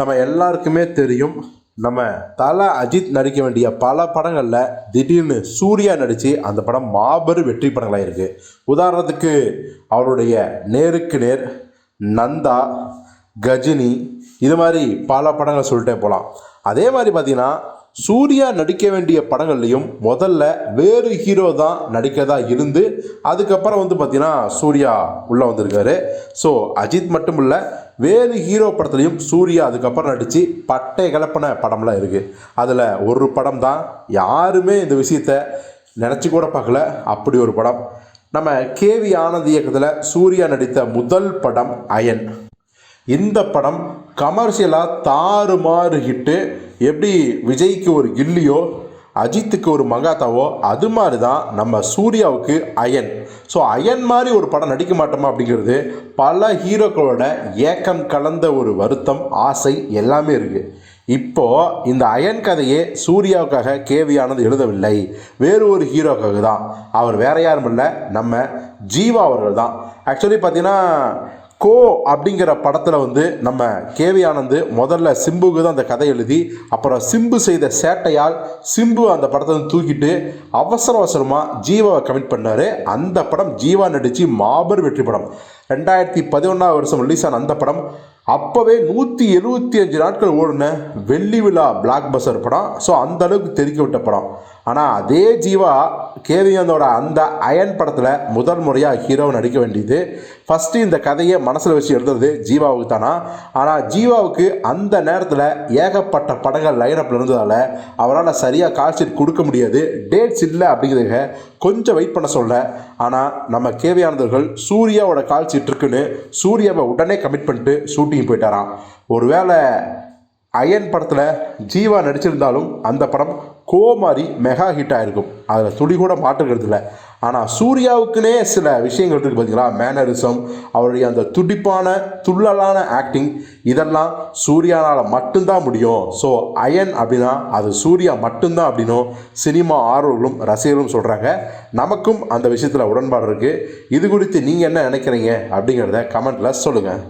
நம்ம எல்லாருக்குமே தெரியும் நம்ம தலை அஜித் நடிக்க வேண்டிய பல படங்களில் திடீர்னு சூர்யா நடித்து அந்த படம் மாபெரும் வெற்றி படங்களாக இருக்குது உதாரணத்துக்கு அவருடைய நேருக்கு நேர் நந்தா கஜினி இது மாதிரி பல படங்கள் சொல்லிட்டே போகலாம். அதே மாதிரி பார்த்திங்கன்னா சூர்யா நடிக்க வேண்டிய படங்கள்லையும் முதல்ல வேறு ஹீரோ தான் நடிக்கதாக இருந்து அதுக்கப்புறம் வந்து பார்த்தீங்கன்னா சூர்யா உள்ளே வந்திருக்காரு. ஸோ அஜித் மட்டும் இல்லை வேறு ஹீரோ படத்துலையும் சூர்யா அதுக்கப்புறம் நடித்து பட்டை கலப்பின படம்லாம் இருக்குது அதில் ஒரு படம் தான். யாருமே இந்த விஷயத்த நினச்சி கூட பார்க்கல. அப்படி ஒரு படம். நம்ம கேவி ஆனந்த் இயக்கத்தில் சூர்யா நடித்த முதல் படம் அயன். இந்த படம் கமர்ஷியலாக தாறுமாறு ஹிட்டு எப்படி விஜய்க்கு ஒரு கில்லியோ அஜித்துக்கு ஒரு மங்காத்தாவோ அது மாதிரி தான் நம்ம சூர்யாவுக்கு அயன். ஸோ அயன் மாதிரி ஒரு படம் நடிக்க மாட்டோமா அப்படிங்கிறது பல ஹீரோக்களோட ஏக்கம் கலந்த ஒரு வருத்தம் ஆசை எல்லாமே இருக்குது இப்போது இந்த அயன் கதையே சூர்யாவுக்காக கேவி ஆனந்த் எழுதவில்லை. வேறு ஒரு ஹீரோக்காக தான் அவர் வேற யாரும் இல்லை நம்ம ஜீவா அவர்கள் தான். ஆக்சுவலி பார்த்தீங்கன்னா கோ அப்படிங்கிற படத்தில் வந்து நம்ம கேவி ஆனந்து முதல்ல சிம்புக்கு தான் அந்த கதை எழுதி அப்புறம் சிம்பு செய்த சேட்டையால் சிம்பு அந்த படத்தை வந்து தூக்கிட்டு அவசர அவசரமாக ஜீவாவை கமிட் பண்ணார். அந்த படம் ஜீவா நடித்து மாபெரும் வெற்றி படம். ரெண்டாயிரத்தி பதினொன்றாவது வருஷம் ரிலீஸ் ஆன அந்த படம் அப்போவே நூற்றி எழுபத்தி அஞ்சு நாட்கள் ஓடின வெள்ளி விழா பிளாக் பஸ்டர் படம். ஸோ அந்த அளவுக்கு தெறிக்க விட்ட படம். ஆனால் அதே ஜீவா கேவியந்தோட அந்த அயன் படத்தில் முதல் முறையாக ஹீரோ நடிக்க வேண்டியது. ஃபஸ்ட்டு இந்த கதையை மனசில் வச்சு எழுதுறது ஜீவாவுக்கு தானா? ஆனால் ஜீவாவுக்கு அந்த நேரத்தில் ஏகப்பட்ட படங்கள் லைனப்பில் இருந்ததால் அவரால் சரியாக கால் ஷீட் கொடுக்க முடியாது. டேட்ஸ் இல்லை அப்படிங்கிறத கொஞ்சம் வெயிட் பண்ண சொல்ல ஆனால் நம்ம கேவி சூர்யாவோட கால் இருக்குன்னு சூர்யாவை உடனே கமிட் பண்ணிட்டு ஷூட்டிங் போயிட்டாராம். ஒருவேளை அயன் படத்தில் ஜீவா நடிச்சிருந்தாலும் அந்த படம் கோமாரி மெகா ஹிட் ஆகிருக்கும் அதில் துளி கூட மாற்றுக்கிறது இல்லை ஆனால் சூர்யாவுக்குனே சில விஷயங்கள் இருக்குது பார்த்தீங்களா மேனரிசம் அவருடைய அந்த துடிப்பான துள்ளலான ஆக்டிங் இதெல்லாம் சூர்யானால் மட்டும்தான் முடியும். ஸோ அயன் அப்படின்னா அது சூர்யா மட்டும்தான் அப்படின்னும் சினிமா ஆர்வர்களும் ரசிகர்களும் சொல்கிறாங்க நமக்கும் அந்த விஷயத்தில் உடன்பாடு இருக்குது இது குறித்து நீங்கள் என்ன நினைக்கிறீங்க அப்படிங்கிறத கமெண்ட்டில் சொல்லுங்கள்